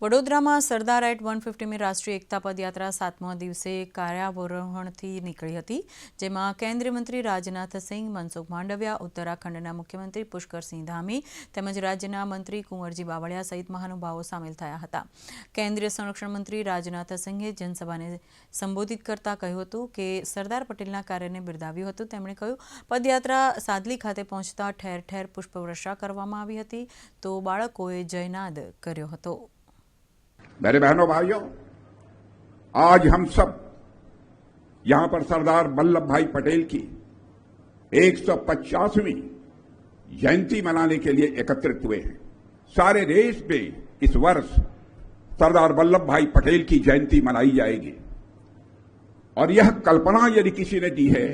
વડોદરામાં સરદાર at one ફિફ્ટીમી રાષ્ટ્રીય એકતા પદયાત્રા સાતમા દિવસે કાર્યાવરોહણથી નીકળી હતી, જેમાં કેન્દ્રીય મંત્રી રાજનાથસિંહ મનસુખ માંડવિયા, ઉત્તરાખંડના મુખ્યમંત્રી પુષ્કરસિંહ ધામી તેમજ રાજ્યના મંત્રી કુંવરજી બાવળિયા સહિત મહાનુભાવો સામેલ થયા હતા. કેન્દ્રીય સંરક્ષણ મંત્રી રાજનાથસિંહે જનસભાને સંબોધિત કરતા કહ્યું હતું કે, સરદાર પટેલના કાર્યને બિરદાવ્યું હતું. તેમણે કહ્યું, પદયાત્રા સાદલી ખાતે પહોંચતા ઠેર ઠેર પુષ્પવર્ષા કરવામાં આવી હતી, તો બાળકોએ જયનાદ કર્યો હતો. मेरे बहनों, भाइयों, आज हम सब यहाँ पर सरदार वल्लभ भाई पटेल की 150वीं जयंती मनाने के लिए एकत्रित हुए हैं। सारे देश में इस वर्ष सरदार वल्लभ भाई पटेल की जयंती मनाई जाएगी। और यह कल्पना यदि किसी ने दी है,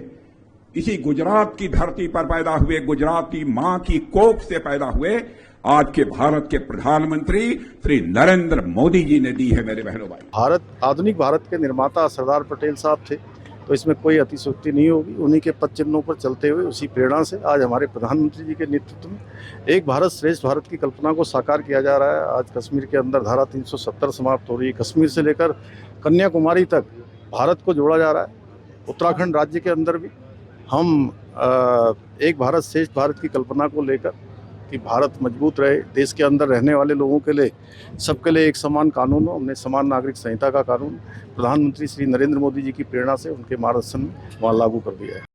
इसी गुजरात की धरती पर पैदा हुए, गुजरात की माँ की कोख से पैदा हुए आज के भारत के प्रधानमंत्री श्री नरेंद्र मोदी जी ने दी है मेरे बहनों भाई। भारत, आधुनिक भारत के निर्माता सरदार पटेल साहब थे तो इसमें कोई अतिशोक्ति नहीं होगी। उन्हीं के पद चिन्हों पर चलते हुए, उसी प्रेरणा से आज हमारे प्रधानमंत्री जी के नेतृत्व में एक भारत श्रेष्ठ भारत की कल्पना को साकार किया जा रहा है। आज कश्मीर के अंदर धारा 370 समाप्त हो रही है। कश्मीर से लेकर कन्याकुमारी तक भारत को जोड़ा जा रहा है। उत्तराखंड राज्य के अंदर भी हम एक भारत श्रेष्ठ भारत की कल्पना को लेकर कि भारत मज़बूत रहे, देश के अंदर रहने वाले लोगों के लिए, सबके लिए एक समान कानून हो हमने समान नागरिक संहिता का कानून, प्रधानमंत्री श्री नरेंद्र मोदी जी की प्रेरणा से उनके मार्गदर्शन वहाँ लागू कर दिया है।